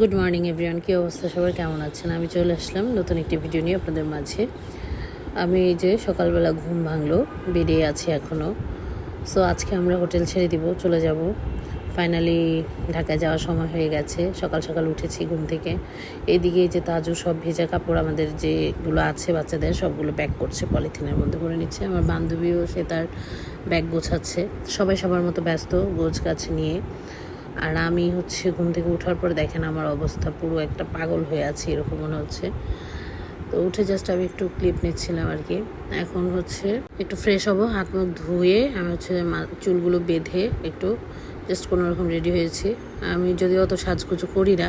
Good morning everyone কী অবস্থা? সবার কেমন আছেন? আমি চলে আসলাম নতুন একটি ভিডিও নিয়ে আপনাদের মাঝে। আমি এই যে সকালবেলা ঘুম ভাঙলো, বেরিয়ে আছি এখনও সো আজকে আমরা হোটেল ছেড়ে দিব, চলে যাব। ফাইনালি ঢাকায় যাওয়ার সময় হয়ে গেছে। সকাল সকাল উঠেছি ঘুম থেকে। এইদিকে এই যে তাজু সব ভেজা কাপড় আমাদের যেগুলো আছে বাচ্চাদের, সবগুলো প্যাক করছে, পলিথিনের মধ্যে করে নিচ্ছে। আমার বান্ধবীও সে তার ব্যাগ গোছাচ্ছে। সবাই সবার মতো ব্যস্ত গোছ গাছ নিয়ে। আর আমি হচ্ছে ঘুম থেকে ওঠার পর দেখেন আমার অবস্থা পুরো একটা পাগল হয়ে আছে, এরকম মনে হচ্ছে। তো উঠে জাস্ট আমি একটু ক্লিপ নিচ্ছিলাম আর কি। এখন হচ্ছে একটু ফ্রেশ হব, হাত মুখ ধুয়ে আমি হচ্ছে চুলগুলো বেঁধে একটু জাস্ট কোনো রকম রেডি হয়েছি। আমি যদি অত সাজগুজো করি না,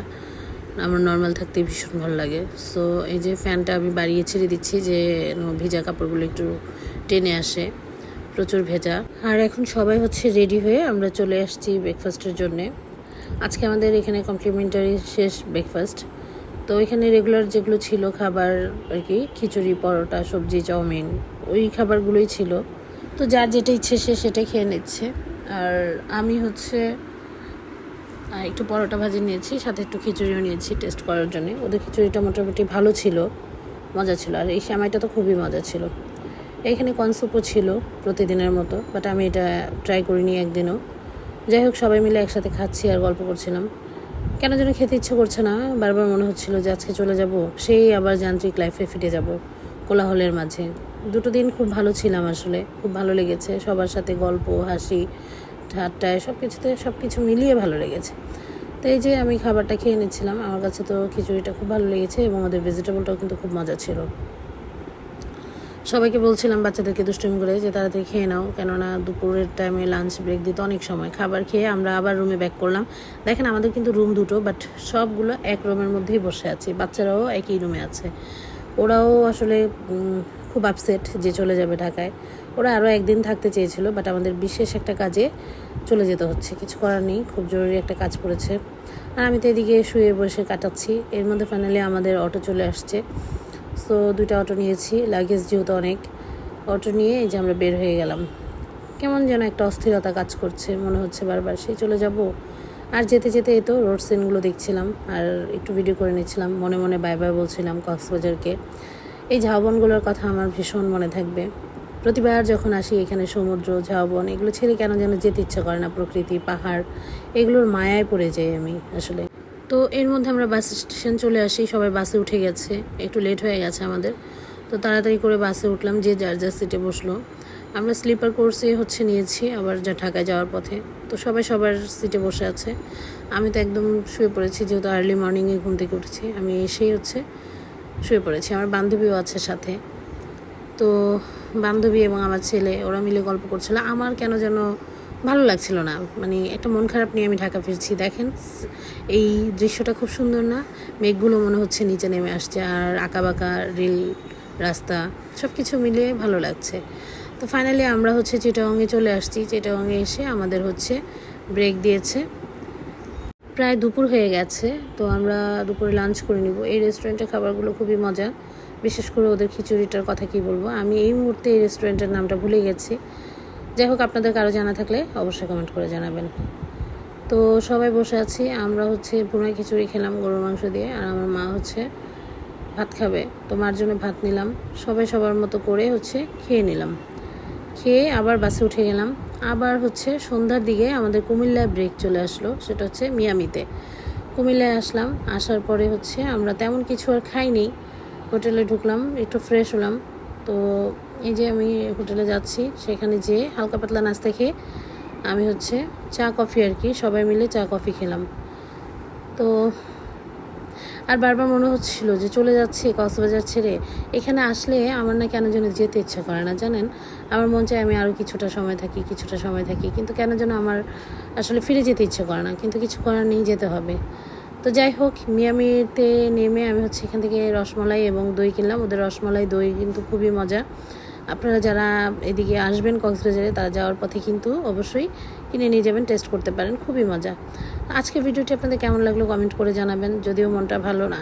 আমার নর্মাল থাকতে ভীষণ ভালো লাগে। সো এই যে ফ্যানটা আমি বাড়িয়ে ছেড়ে দিচ্ছি যে ভিজা কাপড়গুলো একটু টেনে আসে। প্রচুর ভেজা। আর এখন সবাই হচ্ছে রেডি হয়ে আমরা চলে আসছি ব্রেকফাস্টের জন্যে। আজকে আমাদের এখানে কমপ্লিমেন্টারি শেষ ব্রেকফাস্ট তো এখানে রেগুলার যেগুলো ছিল খাবার আর কি, খিচুড়ি, পরোটা, সবজি, চাউমিন, ওই খাবারগুলোই ছিল। তো যার যেটা ইচ্ছে সে সেটাই খেয়ে নিচ্ছে। আর আমি হচ্ছে একটু পরোটা ভাজি নিয়েছি, সাথে একটু খিচুড়িও নিয়েছি টেস্ট করার জন্য। ওদের খিচুড়িটা মোটামুটি ভালো ছিল, মজা ছিল। আর এই সেমাইটা তো খুবই মজা ছিল। এখানে কনসুপও ছিল প্রতিদিনের মতো বাট আমি এটা ট্রাই করিনি একদিনও। যাই হোক সবাই মিলে একসাথে খাচ্ছি আর গল্প করছিলাম। কেন যেন খেতে ইচ্ছে করছে না, বারবার মনে হচ্ছিল যে আজকে চলে যাব, সেই আবার যান্ত্রিক লাইফে ফিরে যাব, কোলাহলের মাঝে। দুটো দিন খুব ভালো ছিলাম আসলে, খুব ভালো লেগেছে, সবার সাথে গল্প, হাসি ঠাট্টায় সব কিছুতে সব কিছু মিলিয়ে ভালো লেগেছে। তো এই যে আমি খাবারটা খেয়ে নিচ্ছিলাম, আমার কাছে তো খিচুড়িটা খুব ভালো লেগেছে এবং ওদের ভেজিটেবলটাও কিন্তু খুব মজা ছিল। সবাইকে বলছিলাম বাচ্চাদেরকে দুষ্টুমি করে যে তাড়াতাড়ি খেয়ে নাও। কেননা দুপুরের টাইমে লাঞ্চ ব্রেক দিতে অনেক সময়। খাবার খেয়ে আমরা আবার রুমে ব্যাক করলাম। দেখেন আমাদের কিন্তু রুম দুটো বাট সবগুলো এক রুমের মধ্যেই বসে আছে। বাচ্চারাও একই রুমে আছে। ওরাও আসলে খুব আপসেট যে চলে যাবে ঢাকায়। ওরা আরও একদিন থাকতে চেয়েছিল বাট আমাদের বিশেষ একটা কাজে চলে যেতে হচ্ছে। কিছু করার নেই, খুব জরুরি একটা কাজ পড়েছে। আর আমি তো এদিকে শুয়ে বসে কাটাচ্ছি। এর মধ্যে ফাইনালি আমাদের অটো চলে আসছে। সো দুইটা অটো নিয়েছি লাগেজ যেহেতু অনেক অটো নিয়ে এই যে আমরা বের হয়ে গেলাম। কেমন যেন একটা অস্থিরতা কাজ করছে, মনে হচ্ছে বারবার। সেই চলে যাব। আর যেতে যেতে এই তো রোড সিনগুলো দেখছিলাম, আর একটু ভিডিও করে নিচ্ছিলাম। মনে মনে বাই বাই বলছিলাম কক্সবাজারকে। এই ঝাউবনগুলোর কথা আমার ভীষণ মনে থাকবে। প্রতিবার যখন আসি এখানে সমুদ্র, ঝাউবন, এগুলো ছেড়ে কেন যেন যেতে ইচ্ছা করে না প্রকৃতি, পাহাড়, এগুলোর মায়ায় পড়ে যাই আমি আসলে। তো এর মধ্যে আমরা বাস স্টেশন চলে আসি, সবাই বাসে উঠে গেছে। একটু লেট হয়ে গেছে আমাদের। তো তাড়াতাড়ি করে বাসে উঠলাম, যে যার যার সিটে বসল। আমরা স্লিপার কোর্সে হচ্ছে নিয়েছি, আবার যা ঢাকায় যাওয়ার পথে। তো সবাই সবার সিটে বসে আছে। আমি তো একদম শুয়ে পড়েছি, যেহেতু আর্লি মর্নিংয়ে ঘুম থেকে উঠেছি। আমি এসেই হচ্ছে শুয়ে পড়েছি। আমার বান্ধবীও আছে সাথে। তো বান্ধবী এবং আমার ছেলে, ওরা মিলে গল্প করছিল। আমার কেন যেন ভালো লাগছিল না। মানে একটা মন খারাপ নিয়ে আমি ঢাকা ফিরছি, দেখেন। এই দৃশ্যটা খুব সুন্দর না? মেঘগুলো মনে হচ্ছে নিচে নেমে আসছে আর আঁকা বাঁকা রেল রাস্তা সব কিছু মিলিয়ে ভালো লাগছে। তো ফাইনালি আমরা হচ্ছে চিটাগংয়ে চলে আসছি। চিটাগংয়ে এসে আমাদের হচ্ছে ব্রেক দিয়েছে। প্রায় দুপুর হয়ে গেছে, তো আমরা দুপুরে লাঞ্চ করে নিব। এই রেস্টুরেন্টের খাবারগুলো খুবই মজা। বিশেষ করে ওদের খিচুড়িটার কথা কি বলব? আমি এই মুহূর্তে এই রেস্টুরেন্টের নামটা ভুলে গেছি। যাই হোক, আপনাদের কারও জানা থাকলে অবশ্যই কমেন্ট করে জানাবেন। তো সবাই বসে আছি, আমরা হচ্ছে পুনাই খিচুড়ি খেলাম গরুর মাংস দিয়ে, আর আমার মা হচ্ছে ভাত খাবে। তো মার জন্য ভাত নিলাম, সবাই সবার মতো করে হচ্ছে খেয়ে নিলাম। খেয়ে আবার বাসে উঠে গেলাম। আবার হচ্ছে সন্ধ্যার দিকে আমাদের কুমিল্লায় ব্রেক চলে আসলো, সেটা হচ্ছে মিয়ামিতে। কুমিল্লায় আসলাম, আসার পরে হচ্ছে আমরা তেমন কিছু আর খাইনি। হোটেলে ঢুকলাম, একটু ফ্রেশ হলাম। তো এই যে আমি হোটেলে যাচ্ছি, সেখানে যেয়ে হালকা পাতলা নাস্তা খেয়ে আমি হচ্ছে চা, কফি আর কি, সবাই মিলে চা, কফি খেলাম। তো আর বারবার মনে হচ্ছিল যে চলে যাচ্ছি কক্সবাজার ছেড়ে, এখানে আসলে আমার না কেন যেন যেতে ইচ্ছা করে না, জানেন? আমার মন চায় আমি আরও কিছুটা সময় থাকি, কিছুটা সময় থাকি, কিন্তু কেন যেন আমার আসলে ফিরে যেতে ইচ্ছে করে না, কিন্তু কিছু করার নেই, যেতে হবে। তো যাই হোক, মিয়ামিতে নেমে আমি হচ্ছে এখান থেকে রসমলাই এবং দই কিনলাম। ওদের রসমলাই দই কিন্তু খুবই মজা। আপনারা যারা এদিকে আসবেন কক্সবাজারে, তারা যাওয়ার পথে কিন্তু অবশ্যই কিনে নিয়ে যাবেন, টেস্ট করতে পারেন, খুবই মজা। আজকে ভিডিওটি আপনাদের কেমন লাগল কমেন্ট করে জানাবেন, যদিও মনটা ভালো না।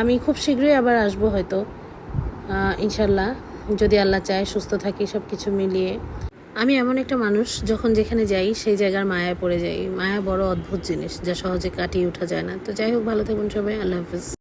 আমি খুব শীঘ্রই আবার আসব হয়তো ইনশাল্লাহ যদি আল্লাহ চায়, সুস্থ থাকি সব কিছু মিলিয়ে। আমি এমন একটা মানুষ যখন যেখানে যাই, সেই জায়গার মায়া পড়ে যাই। মায়া বড় অদ্ভুত জিনিস, যা সহজে কাটিয়ে উঠা যায় না। তো যাই হোক, ভালো থাকুন সবাই। আল্লাহ হাফিজ।